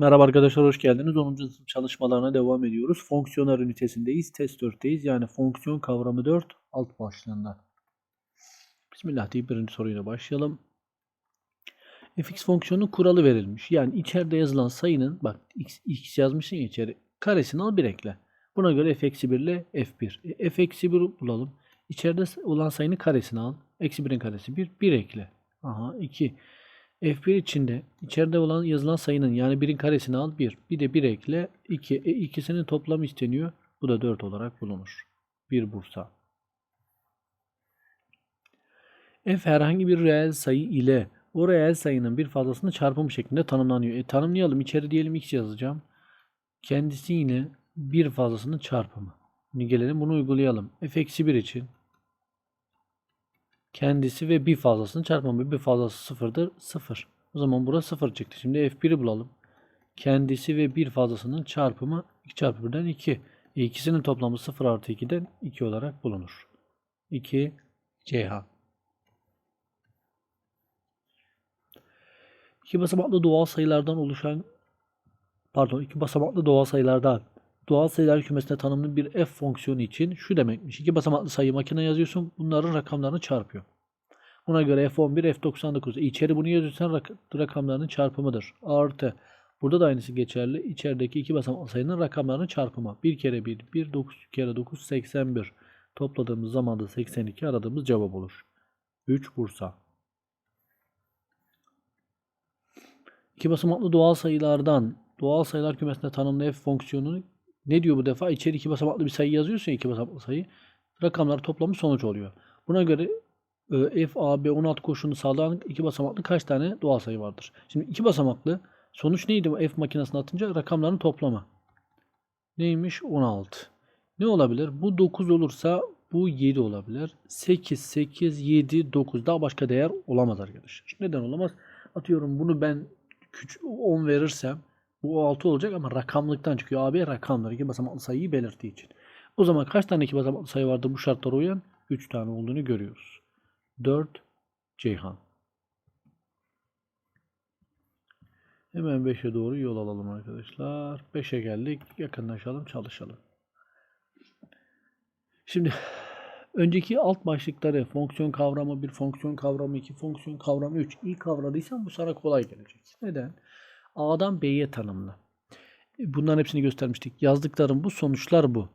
Merhaba arkadaşlar hoş geldiniz. 10. sınıf çalışmalarına devam ediyoruz. Fonksiyonlar ünitesindeyiz. Test 4'teyiz. Yani fonksiyon kavramı 4 alt başlığında. Bismillah deyip birinci soruyla başlayalım. fx fonksiyonun kuralı verilmiş. Yani içeride yazılan sayının bak x, x yazmışsın ya içeri. Karesini al bir ekle. Buna göre f eksi 1 ile f1. E, f eksi 1 bulalım. İçeride olan sayının karesini al. Eksi 1'in karesi 1. 1 ekle. Aha 2. F1 içinde içeride olan yazılan sayının yani 1'in karesini al 1. Bir de 1 ekle 2. E, ikisinin toplamı isteniyor. Bu da 4 olarak bulunur. 1 Bursa. F herhangi bir reel sayı ile o reel sayının bir fazlasını çarpımı şeklinde tanımlanıyor. E, tanımlayalım. İçeri diyelim x yazacağım. Kendisi yine bir fazlasının çarpımı. Şimdi gelelim bunu uygulayalım. f eksi 1 için kendisi ve bir fazlasının çarpımı. Bir fazlası sıfırdır. Sıfır. O zaman burası sıfır çıktı. Şimdi f1'i bulalım. Kendisi ve bir fazlasının çarpımı 2 çarpı 1'den 2. E, ikisinin toplamı 0 artı 2'den 2 olarak bulunur. 2 Ceyhan. İki basamaklı doğal sayılardan oluşan pardon iki basamaklı doğal sayılardan doğal sayılar kümesine tanımlı bir f fonksiyonu için şu demekmiş. İki basamaklı sayı makine yazıyorsun. Bunların rakamlarını çarpıyor. Buna göre f11, f99. E içeri bunu yazıyorsan rak rakamlarının çarpımıdır. Artı. Burada da aynısı geçerli. İçerideki iki basamaklı sayının rakamlarının çarpımı. 1 kere 1, 1, 9 kere 9, 81. Topladığımız zaman da 82 aradığımız cevap olur. 3 Bursa. İki basamaklı doğal sayılardan doğal sayılar kümesine tanımlı f fonksiyonu ne diyor bu defa? İçeri iki basamaklı bir sayı yazıyorsun iki basamaklı sayı. Rakamlar toplamı sonuç oluyor. Buna göre e, f, a, b, 16 koşulunu sağlayan iki basamaklı kaç tane doğal sayı vardır? Şimdi iki basamaklı sonuç neydi f makinesine atınca? Rakamların toplamı. Neymiş? 16. Ne olabilir? Bu 9 olursa bu 7 olabilir. 8, 8, 7, 9. Daha başka değer olamaz arkadaşlar. Neden olamaz? Atıyorum bunu ben küçük 10 verirsem bu 6 olacak ama rakamlıktan çıkıyor. AB rakamlar iki basamaklı sayıyı belirttiği için. O zaman kaç tane iki basamaklı sayı vardı bu şartlara uyan? 3 tane olduğunu görüyoruz. 4 Ceyhan. Hemen 5'e doğru yol alalım arkadaşlar. 5'e geldik. Yakınlaşalım, çalışalım. Şimdi önceki alt başlıkları fonksiyon kavramı 1, fonksiyon kavramı 2, fonksiyon kavramı 3 iyi kavradıysan bu sana kolay gelecek. Neden? A'dan B'ye tanımlı. Bunların hepsini göstermiştik. Yazdıklarım bu, sonuçlar bu.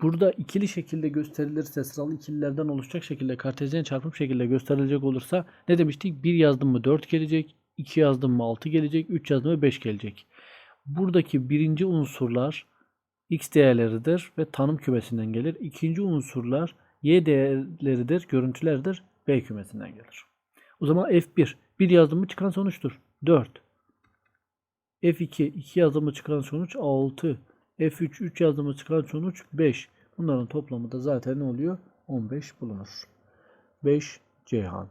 Burada ikili şekilde gösterilirse sıralı ikililerden oluşacak şekilde kartezyen çarpım şekilde gösterilecek olursa ne demiştik? 1 yazdım mı 4 gelecek, 2 yazdım mı 6 gelecek, 3 yazdım mı 5 gelecek. Buradaki birinci unsurlar x değerleridir ve tanım kümesinden gelir. İkinci unsurlar y değerleridir, görüntülerdir, b kümesinden gelir. O zaman f1, 1 yazdım mı çıkan sonuçtur. 4. F2 2 yazımı çıkan sonuç 6. F3 3 yazımı çıkan sonuç 5. Bunların toplamı da zaten ne oluyor? 15 bulunur. 5 Ceyhan.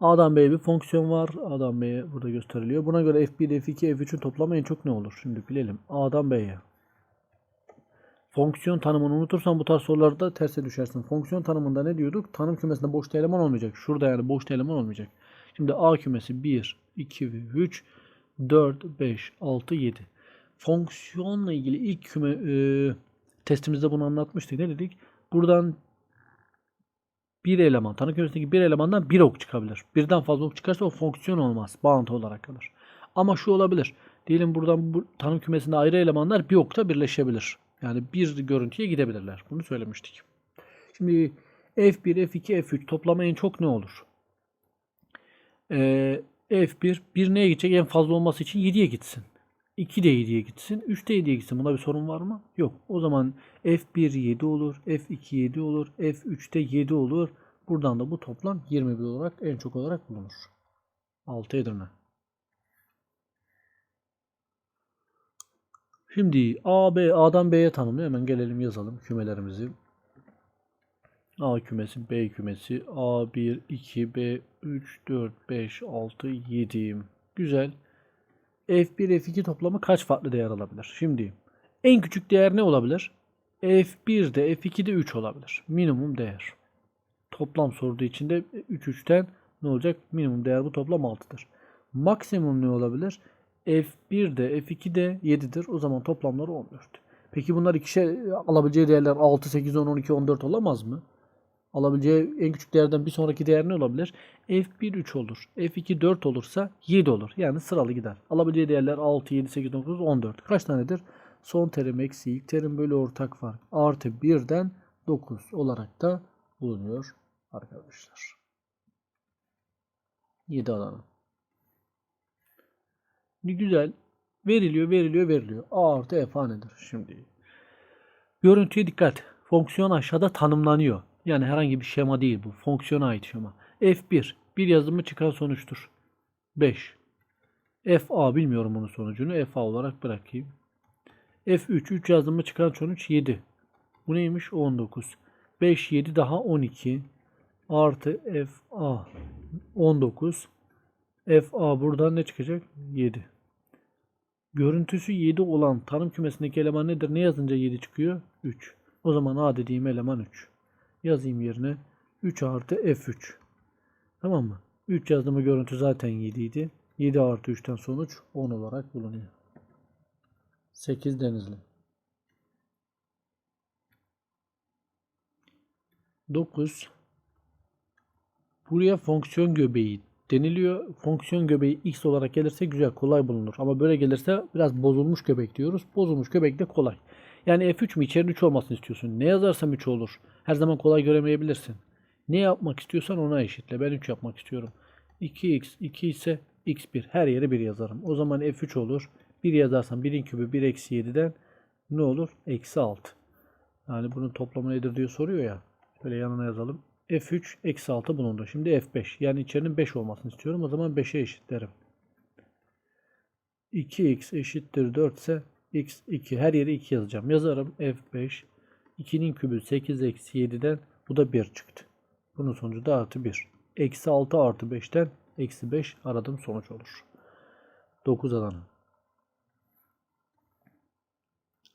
A'dan B'ye bir fonksiyon var. A'dan B'ye burada gösteriliyor. Buna göre F1, F2, F3'ün toplamı en çok ne olur? Şimdi bilelim. A'dan B'ye. Fonksiyon tanımını unutursan bu tarz sorularda terse düşersin. Fonksiyon tanımında ne diyorduk? Tanım kümesinde boş eleman olmayacak. Şurada yani boş eleman olmayacak. Şimdi A kümesi 1, 2 ve 3, 4, 5, 6, 7. Fonksiyonla ilgili ilk küme e, testimizde bunu anlatmıştık. Ne dedik? Buradan bir eleman, tanım kümesindeki bir elemandan bir ok çıkabilir. Birden fazla ok çıkarsa o fonksiyon olmaz. Bağıntı olarak kalır. Ama şu olabilir. Diyelim buradan bu tanım kümesinde ayrı elemanlar bir okta birleşebilir. Yani bir görüntüye gidebilirler. Bunu söylemiştik. Şimdi F1, F2, F3 toplama en çok ne olur? Ee, F1 bir neye gidecek? En fazla olması için 7'ye gitsin. 2 de 7'ye gitsin. 3 de 7'ye gitsin. Bunda bir sorun var mı? Yok. O zaman F1 7 olur. F2 7 olur. F3 de 7 olur. Buradan da bu toplam 21 olarak en çok olarak bulunur. 6 Edirne. Şimdi A, B, A'dan B'ye tanımlıyor. Hemen gelelim yazalım kümelerimizi. A kümesi, B kümesi, A1, 2, B, 3, 4, 5, 6, 7. Güzel. F1, F2 toplamı kaç farklı değer alabilir? Şimdi en küçük değer ne olabilir? F1'de, F2'de 3 olabilir. Minimum değer. Toplam sorduğu için de 3, 3'ten ne olacak? Minimum değer bu toplam 6'dır. Maksimum ne olabilir? F1 de F2 de 7'dir. O zaman toplamları 14. Peki bunlar ikişer alabileceği değerler 6, 8, 10, 12, 14 olamaz mı? Alabileceği en küçük değerden bir sonraki değer ne olabilir? F1 3 olur. F2 4 olursa 7 olur. Yani sıralı gider. Alabileceği değerler 6, 7, 8, 9, 14. Kaç tanedir? Son terim eksi ilk terim bölü ortak fark artı 1'den 9 olarak da bulunuyor arkadaşlar. 7 alanı. Güzel. Veriliyor, veriliyor, veriliyor. A artı F hanedir şimdi. Görüntüye dikkat. Fonksiyon aşağıda tanımlanıyor. Yani herhangi bir şema değil bu. Fonksiyona ait şema. F1 bir yazımı çıkan sonuçtur. 5. FA bilmiyorum bunun sonucunu. FA olarak bırakayım. F3 3 yazımı çıkan sonuç 7. Bu neymiş? 19. 5 7 daha 12 artı FA 19. FA buradan ne çıkacak? 7. Görüntüsü 7 olan tanım kümesindeki eleman nedir? Ne yazınca 7 çıkıyor? 3. O zaman A dediğim eleman 3. Yazayım yerine 3 artı F3. Tamam mı? 3 yazdığımı görüntü zaten 7 idi. 7 artı 3'ten sonuç 10 olarak bulunuyor. 8 denizli. 9 Buraya fonksiyon göbeği deniliyor. Fonksiyon göbeği x olarak gelirse güzel, kolay bulunur. Ama böyle gelirse biraz bozulmuş göbek diyoruz. Bozulmuş göbek de kolay. Yani f3 mi içerinin 3 olmasını istiyorsun. Ne yazarsam 3 olur. Her zaman kolay göremeyebilirsin. Ne yapmak istiyorsan ona eşitle. Ben 3 yapmak istiyorum. 2x 2 ise x1. Her yere 1 yazarım. O zaman f3 olur. 1 yazarsam 1'in kübü 1 eksi 7'den ne olur? Eksi 6. Yani bunun toplamı nedir diye soruyor ya. Böyle yanına yazalım. F3 eksi 6 bulundu. Şimdi F5. Yani içerinin 5 olmasını istiyorum. O zaman 5'e eşitlerim. 2x eşittir 4 ise x2. Her yere 2 yazacağım. Yazarım F5. 2'nin kübü 8 eksi 7'den bu da 1 çıktı. Bunun sonucu da artı 1. Eksi 6 artı 5'ten eksi 5 aradığım sonuç olur. 9 alanı.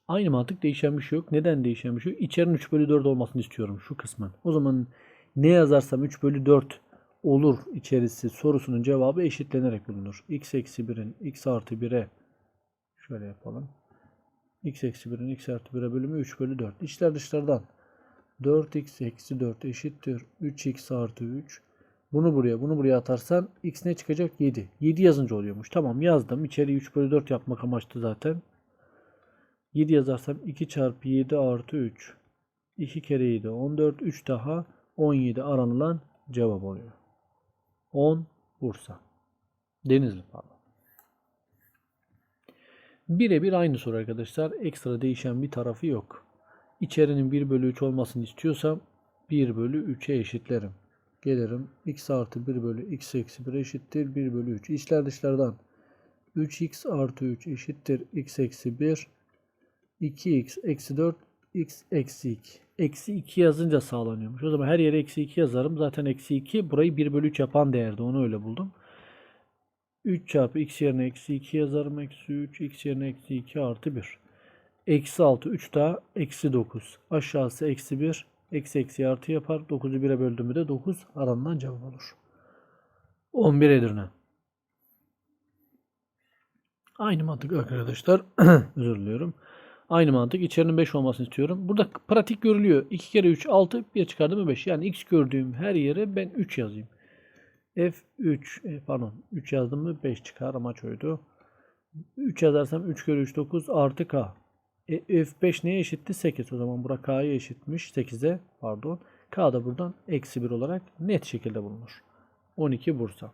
Aynı mantık değişen bir şey yok. Neden değişen bir şey yok? İçerinin 3 bölü 4 olmasını istiyorum şu kısmın. O zaman ne yazarsam 3 bölü 4 olur içerisi sorusunun cevabı eşitlenerek bulunur. x eksi 1'in x artı 1'e şöyle yapalım. X eksi 1'in x artı 1'e bölümü 3 bölü 4. İçler dışlardan 4x eksi 4 eşittir 3x artı 3. Bunu buraya bunu buraya atarsan x ne çıkacak? 7. 7 yazınca oluyormuş. Tamam yazdım. İçeriği 3 bölü 4 yapmak amaçlı zaten. 7 yazarsam 2 çarpı 7 artı 3. 2 kere 7 14. 3 daha 17 aranılan cevap oluyor. 10 Bursa. Denizli pardon. Birebir aynı soru arkadaşlar. Ekstra değişen bir tarafı yok. İçerinin 1 bölü 3 olmasını istiyorsam 1 bölü 3'e eşitlerim. Gelirim. x artı 1 bölü x eksi 1 eşittir 1 bölü 3. İçler dışlardan 3x artı 3 eşittir x eksi 1. 2x eksi 4 x eksi 2. Eksi 2 yazınca sağlanıyormuş. O zaman her yere eksi 2 yazarım. Zaten eksi 2 burayı 1 bölü 3 yapan değerdi. Onu öyle buldum. 3 çarpı x yerine eksi 2 yazarım. Eksi 3 x yerine eksi 2 artı 1. Eksi 6 3 daha eksi 9. Aşağısı eksi 1. Eksi eksi artı yapar. 9'u 1'e böldüğümü de 9 aranılan cevap olur. 11 Edirne. Aynı mantık arkadaşlar. Özür diliyorum. Aynı mantık. İçerinin 5 olmasını istiyorum. Burada pratik görülüyor. 2 kere 3 6. 1 çıkardım mı 5. Yani x gördüğüm her yere ben 3 yazayım. F3 e, pardon 3 yazdım mı 5 çıkar amaç oydu. 3 yazarsam 3 kere 3 9 artı k. E, F5 neye eşitti? 8. O zaman bura k'ya eşitmiş. 8'e pardon. K da buradan eksi 1 olarak net şekilde bulunur. 12 Bursa.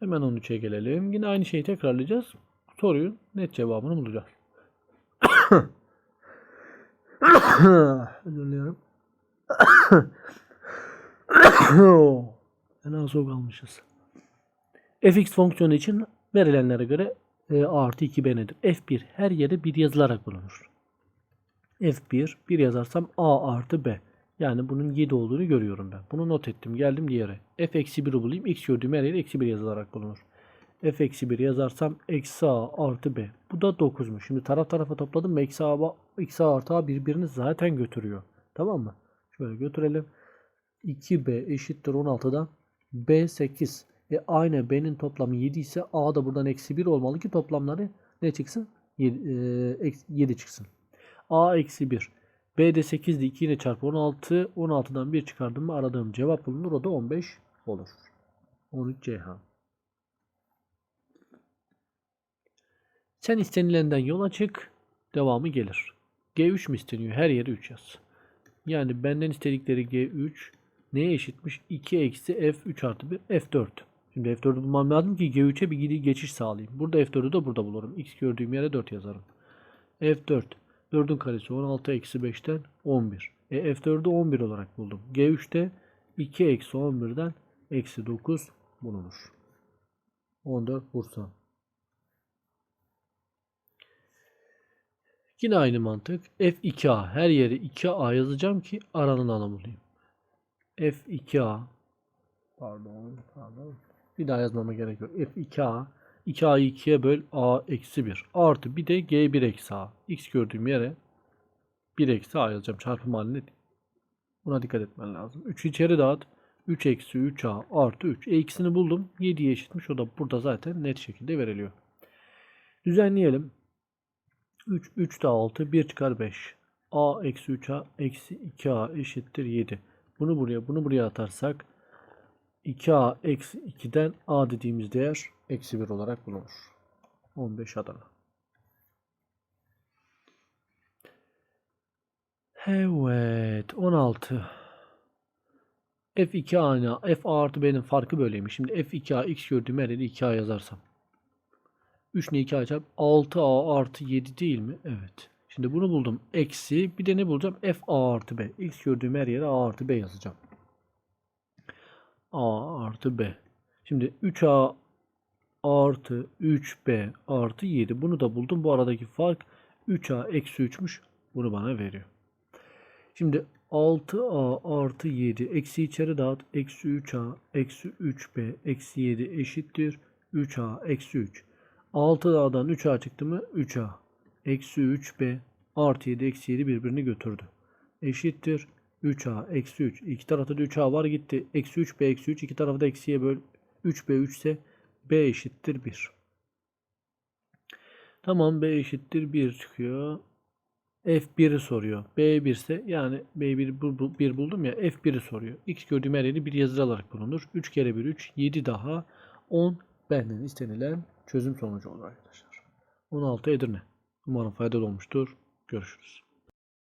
Hemen 13'e gelelim. Yine aynı şeyi tekrarlayacağız. Soruyun net cevabını bulacağız. Özür diliyorum. Fena soğuk almışız. fx fonksiyonu için verilenlere göre e, artı 2b nedir? f1 her yere bir yazılarak bulunur. f1 bir yazarsam a artı b. Yani bunun 7 olduğunu görüyorum ben. Bunu not ettim. Geldim diğere. f eksi 1'i bulayım. x gördüğüm her yere eksi 1 yazılarak bulunur. f eksi 1 yazarsam eksi a artı b. Bu da 9'muş. Şimdi taraf tarafa topladım eksi a, eksi a artı a birbirini zaten götürüyor. Tamam mı? Şöyle götürelim. 2b eşittir 16'dan b 8. E aynı b'nin toplamı 7 ise a da buradan eksi 1 olmalı ki toplamları ne çıksın? 7, e, eks- 7 çıksın. a eksi 1. b de 8'di 2 ile çarpı 16. 16'dan 1 çıkardım mı aradığım cevap bulunur. O da 15 olur. 13 Ceyhan. Sen istenilenden yola çık. Devamı gelir. G3 mi isteniyor? Her yere 3 yaz. Yani benden istedikleri G3 neye eşitmiş? 2 eksi F3 artı 1 F4. Şimdi F4'ü bulmam lazım ki G3'e bir geçiş sağlayayım. Burada F4'ü de burada bulurum. X gördüğüm yere 4 yazarım. F4. 4'ün karesi 16 eksi 5'ten 11. E F4'ü 11 olarak buldum. G3'te 2 eksi 11'den eksi 9 bulunur. 14 Bursa. Yine aynı mantık. F2A. Her yere 2A yazacağım ki aranın anı bulayım. F2A. Pardon, pardon. Bir daha yazmama gerek yok. F2A. 2A'yı 2'ye böl. A eksi 1. Artı bir de G1 eksi A. X gördüğüm yere 1 eksi A yazacağım. Çarpım halinde. Buna dikkat etmen lazım. 3'ü içeri dağıt. 3 eksi 3A artı 3. E ikisini buldum. 7'ye eşitmiş. O da burada zaten net şekilde veriliyor. Düzenleyelim. 3, 3 de 6, 1 çıkar 5. A eksi 3A eksi 2A eşittir 7. Bunu buraya, bunu buraya atarsak 2A eksi 2'den A dediğimiz değer eksi 1 olarak bulunur. 15 Adana. Evet, 16. F2A ile F artı B'nin farkı böyleymiş. Şimdi F2A x gördüğüm her yere 2A yazarsam. 3 ile 2 çarp 6A artı 7 değil mi? Evet. Şimdi bunu buldum. Eksi bir de ne bulacağım? F A artı B. X gördüğüm her yere A artı B yazacağım. A artı B. Şimdi 3A artı 3B artı 7. Bunu da buldum. Bu aradaki fark 3A eksi 3'müş. Bunu bana veriyor. Şimdi 6A artı 7 eksi içeri dağıt. Eksi 3A eksi 3B eksi 7 eşittir. 3A eksi 3. 6A'dan 3A çıktı mı? 3A. Eksi 3B artı 7 eksi 7 birbirini götürdü. Eşittir. 3A eksi 3. İki tarafta da 3A var gitti. Eksi 3B eksi 3. İki tarafı da eksiye böl. 3B 3 ise B eşittir 1. Tamam B eşittir 1 çıkıyor. F1'i soruyor. B1 ise yani B1 bu- bu- 1 buldum ya F1'i soruyor. X gördüğüm her yeri bir yazı alarak bulunur. 3 kere 1 3 7 daha 10 benden istenilen çözüm sonucu olur arkadaşlar. 16 Edirne. Umarım faydalı olmuştur. Görüşürüz.